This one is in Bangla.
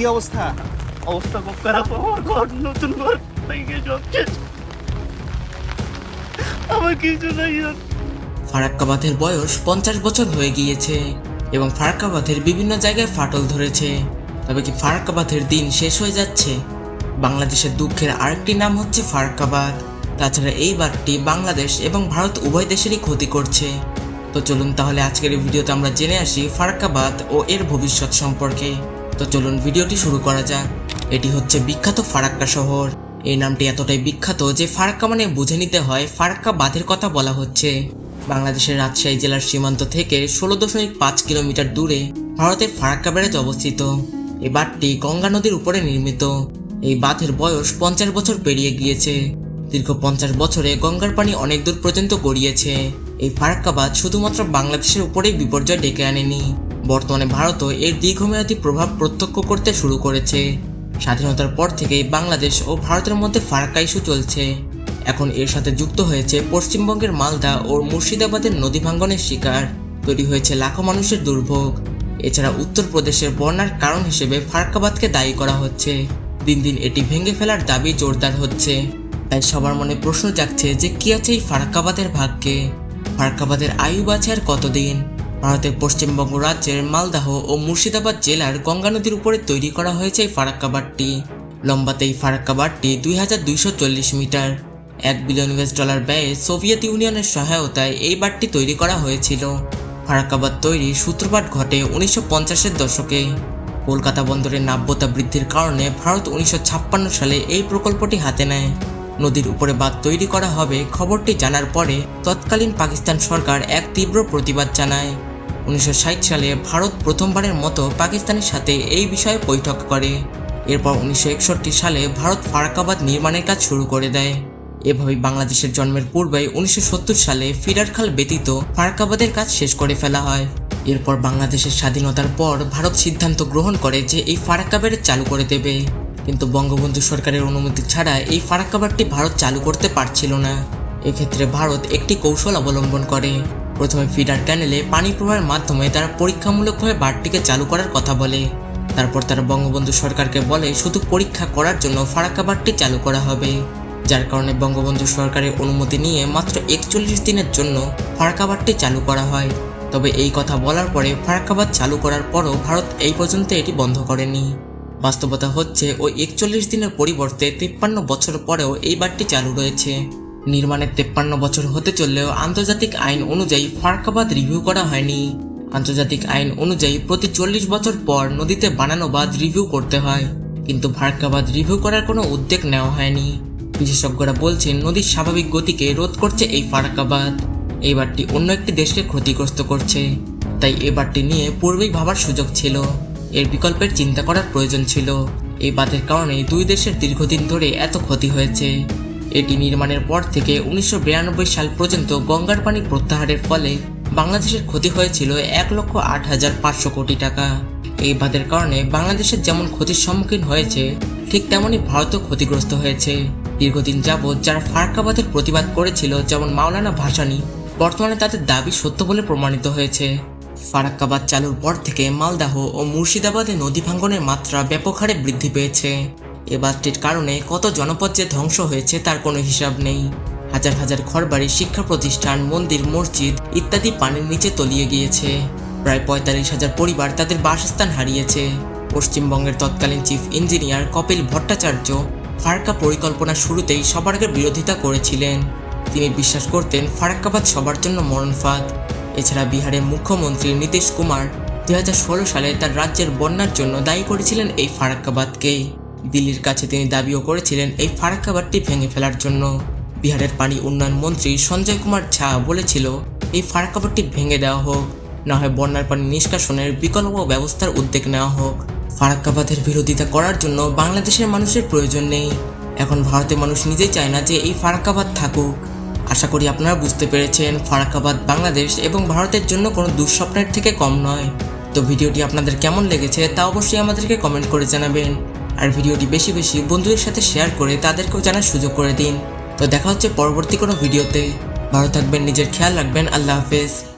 কি অবস্থা? অবস্থা খুব খারাপ। আমার ঘর নতুন ঘর ভেঙে আমার কিছু নাই ফারাক্কাবাদের বয়স পঞ্চাশ বছর হয়ে গিয়েছে এবং ফারাক্কাবাদের বিভিন্ন জায়গায় ফাটল ধরেছে। তবে কি ফারাক্কাবাদের দিন শেষ হয়ে যাচ্ছে? বাংলাদেশের দুঃখের আরেকটি নাম হচ্ছে ফারাক্কাবাদ। তাছাড়া এই বারটি বাংলাদেশ এবং ভারত উভয় দেশেরই ক্ষতি করছে। তো চলুন তাহলে আজকের ভিডিওতে আমরা জেনে আসি ফারাক্কাবাদ ও এর ভবিষ্যৎ সম্পর্কে। তো চলুন ভিডিওটি শুরু করা যাক। এটি হচ্ছে বিখ্যাত ফারাক্কা শহর। এই নামটি এতটাই বিখ্যাত যে ফারাক্কা মানে বুঝে নিতে হয় ফারাক্কা বাঁধের কথা বলা হচ্ছে। বাংলাদেশের রাজশাহী জেলার সীমান্ত থেকে ষোলো দশমিক পাঁচ কিলোমিটার দূরে ভারতের ফারাক্কা ব্যারেজ অবস্থিত। এই বাঁধটি গঙ্গা নদীর উপরে নির্মিত। এই বাঁধের বয়স পঞ্চাশ বছর পেরিয়ে গিয়েছে। দীর্ঘ পঞ্চাশ বছরে গঙ্গার পানি অনেক দূর পর্যন্ত গড়িয়েছে। এই ফারাক্কা বাঁধ শুধুমাত্র বাংলাদেশের উপরেই বিপর্যয় ডেকে আনেনি। বর্তমানে ভারতও এর দীর্ঘমেয়াদী প্রভাব প্রত্যক্ষ করতে শুরু করেছে। স্বাধীনতার পর থেকেই বাংলাদেশ ও ভারতের মধ্যে ফারাক্কা ইস্যু চলছে। এখন এর সাথে যুক্ত হয়েছে পশ্চিমবঙ্গের মালদা ও মুর্শিদাবাদের নদী ভাঙ্গনের শিকার। তৈরি হয়েছে লাখো মানুষের দুর্ভোগ। এছাড়া উত্তরপ্রদেশের বন্যার কারণ হিসেবে ফারাক্কাবাদকে দায়ী করা হচ্ছে। দিন দিন এটি ভেঙে ফেলার দাবি জোরদার হচ্ছে। তাই সবার মনে প্রশ্ন জাগছে যে কি আছে এই ফারাক্কাবাদের ভাগ্যে? ফারাক্কাবাদের আয়ু বাঁচে আর কতদিন? ভারতের পশ্চিমবঙ্গ রাজ্যের মালদাহ ও মুর্শিদাবাদ জেলার গঙ্গা নদীর উপরে তৈরি করা হয়েছে এই ফারাক্কাবাদটি লম্বাতে এই ফারাক্কাবাদটি দুই হাজার দুইশো চল্লিশ মিটার। এক বিলিয়ন ইউএস ডলার ব্যয়ে সোভিয়েত ইউনিয়নের সহায়তায় এই বাঁধটি তৈরি করা হয়েছিল। ফারাক্কাবাদ তৈরির সূত্রপাত ঘটে উনিশশো পঞ্চাশের দশকে। কলকাতা বন্দরের নাব্যতা বৃদ্ধির কারণে ভারত উনিশশো ছাপ্পান্ন সালে এই প্রকল্পটি হাতে নেয়। নদীর উপরে বাঁধ তৈরি করা হবে খবরটি জানার পরে তৎকালীন পাকিস্তান সরকার এক তীব্র প্রতিবাদ জানায়। উনিশশো ষাট সালে ভারত প্রথমবারের মতো পাকিস্তানের সাথে এই বিষয়ে বৈঠক করে। এরপর উনিশশো একষট্টি সালে ভারত ফারাকাবাদ নির্মাণের কাজ শুরু করে দেয়। এভাবেই বাংলাদেশের জন্মের পূর্বে উনিশশো সত্তর সালে ফিরার খাল ব্যতীত ফারাকাবাদের কাজ শেষ করে ফেলা হয়। এরপর বাংলাদেশের স্বাধীনতার পর ভারত সিদ্ধান্ত গ্রহণ করে যে এই ফারাক্কা ব্যারেজ চালু করে দেবে। কিন্তু বঙ্গবন্ধু সরকারের অনুমতি ছাড়া এই ফারাক্কা বাঁধটি ভারত চালু করতে পারছিল না। এক্ষেত্রে ভারত একটি কৌশল অবলম্বন করে। প্রথমে ফিডার ক্যানেলে পানি প্রবাহের মাধ্যমে তারা পরীক্ষামূলকভাবে বাঁধটিকে চালু করার কথা বলে। তারপর তারা বঙ্গবন্ধু সরকারকে বলে, শুধু পরীক্ষা করার জন্য ফারাক্কা বাঁধটি চালু করা হবে। যার কারণে বঙ্গবন্ধু সরকারের অনুমতি নিয়ে মাত্র একচল্লিশ দিনের জন্য ফারাক্কাবাদটি চালু করা হয়। তবে এই কথা বলার পরে ফারাক্কাবাদ চালু করার পরও ভারত এই পর্যন্ত এটি বন্ধ করেনি। বাস্তবতা হচ্ছে, ওই একচল্লিশ দিনের পরিবর্তে তিপ্পান্ন বছর পরেও এই বাঁধটি চালু রয়েছে। নির্মাণের তেপ্পান্ন বছর হতে চললেও আন্তর্জাতিক আইন অনুযায়ী ফারাক্কাবাদ রিভিউ করা হয়নি। আন্তর্জাতিক আইন অনুযায়ী প্রতি চল্লিশ বছর পর নদীতে বানানো বাঁধ রিভিউ করতে হয়, কিন্তু ফারাক্কাবাদ রিভিউ করার কোনো উদ্যোগ নেওয়া হয়নি। বিশেষজ্ঞরা বলছেন, নদীর স্বাভাবিক গতিকে রোধ করছে এই ফারাক্কাবাদ। এই বাঁধটি অন্য একটি দেশকে ক্ষতিগ্রস্ত করছে। তাই এ বাঁধটি নিয়ে পূর্বেই ভাবার সুযোগ ছিল। এর বিকল্পের চিন্তা করার প্রয়োজন ছিল। এই বাঁধের কারণে দুই দেশের দীর্ঘদিন ধরে এত ক্ষতি হয়েছে। এটি নির্মাণের পর থেকে উনিশশো বিরানব্বই সাল পর্যন্ত গঙ্গার পানি প্রত্যাহারের ফলে বাংলাদেশের ক্ষতি হয়েছিল এক লক্ষ আট হাজার পাঁচশো কোটি টাকা। এই বাঁধের কারণে বাংলাদেশের যেমন ক্ষতির সম্মুখীন হয়েছে, ঠিক তেমনই ভারতও ক্ষতিগ্রস্ত হয়েছে। দীর্ঘদিন যাবৎ যারা ফারাক্কাবাদের প্রতিবাদ করেছিল, যেমন মাওলানা ভাসানি, বর্তমানে তাদের দাবি সত্য বলে প্রমাণিত হয়েছে। ফারাক্কাবাদ চালুর পর থেকে মালদাহ ও মুর্শিদাবাদে নদী ভাঙ্গনের মাত্রা ব্যাপক হারে বৃদ্ধি পেয়েছে। এ কারণে কত জনপদ যে ধ্বংস হয়েছে তার কোনো হিসাব নেই। হাজার হাজার ঘরবাড়ি, শিক্ষা প্রতিষ্ঠান, মন্দির, মসজিদ ইত্যাদি পানির নিচে তলিয়ে গিয়েছে। প্রায় পঁয়তাল্লিশ হাজার পরিবার তাদের বাসস্থান হারিয়েছে। পশ্চিমবঙ্গের তৎকালীন চিফ ইঞ্জিনিয়ার কপিল ভট্টাচার্য ফারাক্কা পরিকল্পনা শুরুতেই সবার আগে বিরোধিতা করেছিলেন। তিনি বিশ্বাস করতেন ফারাক্কাবাদ সবার জন্য মরণফাঁদ এছাড়া বিহারের মুখ্যমন্ত্রী নীতিশ কুমার দুই হাজার ষোলো সালে তার রাজ্যের বন্যার জন্য দায়ী করেছিলেন এই ফারাক্কাবাদকেই দিল্লির কাছে তিনি দাবিও করেছিলেন এই ফারাক্কাবাদটি ভেঙে ফেলার জন্য। বিহারের পানি উন্নয়ন মন্ত্রী সঞ্জয় কুমার ঝা বলেছিল, এই ফারাক্কাবাদটি ভেঙে দেওয়া হোক, না হয় বন্যার পানি নিষ্কাশনের বিকল্প ব্যবস্থার উদ্যোগ নেওয়া হোক। ফারাক্কাবাদের বিরোধিতা করার জন্য বাংলাদেশের মানুষের প্রয়োজন নেই। এখন ভারতের মানুষ নিজেই চায় না যে এই ফারাক্কাবাদ থাকুক। আশা করি আপনারা বুঝতে পেরেছেন, ফারাক্কাবাদ বাংলাদেশ এবং ভারতের জন্য কোনো দুঃস্বপ্নের থেকে কম নয়। তো ভিডিওটি আপনাদের কেমন লেগেছে তা অবশ্যই আমাদেরকে কমেন্ট করে জানাবেন। আর ভিডিওটি বেশি বেশি বন্ধুদের সাথে শেয়ার করে তাদেরকেও জানার সুযোগ করে দিন। তো দেখা হচ্ছে পরবর্তী কোনো ভিডিওতে। ভালো থাকবেন, নিজের খেয়াল রাখবেন। আল্লাহ হাফেজ।